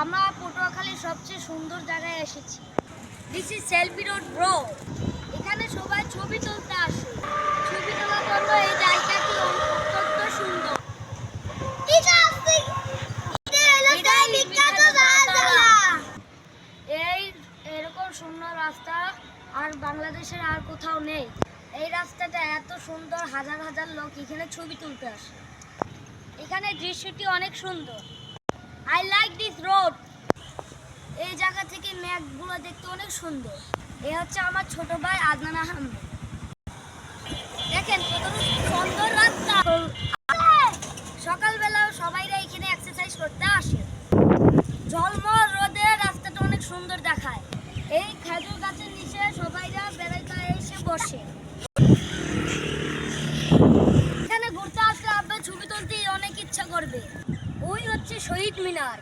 আমরা পটুয়াখালীর সবচেয়ে সুন্দর জায়গায় এসেছি। This is selfie road bro এখানে সবাই ছবি তুলতে আসে। ছবি তোলার জন্য এই জায়গাটি অত্যন্ত সুন্দর। এই এরকম সুন্দর রাস্তা আর বাংলাদেশের আর কোথাও নেই। এই রাস্তাটা এত সুন্দর হাজার হাজার লোক এখানে ছবি তুলতে আসে। এখানে দৃশ্যটি অনেক সুন্দর আই লাইক দিস রোড এই জায়গা থেকে ম্যাপগুলো দেখতে অনেক সুন্দর। এ হচ্ছে আমার ছোট ভাই আদনান আহমেদ। দেখেন কত সুন্দর রাস্তা। সকালবেলা সবাইরা এখানে এক্সারসাইজ করতে আসে। ঝলমল রোদে রাস্তাটা অনেক সুন্দর দেখায়। এই খেজুর গাছের নিচে সবাইরা বেড়াইতে এসে বসে। এখানে ঘুরতে আসলে আপনার ছবি তুলতে অনেক ইচ্ছা করবে। ওই হচ্ছে শহীদ মিনার।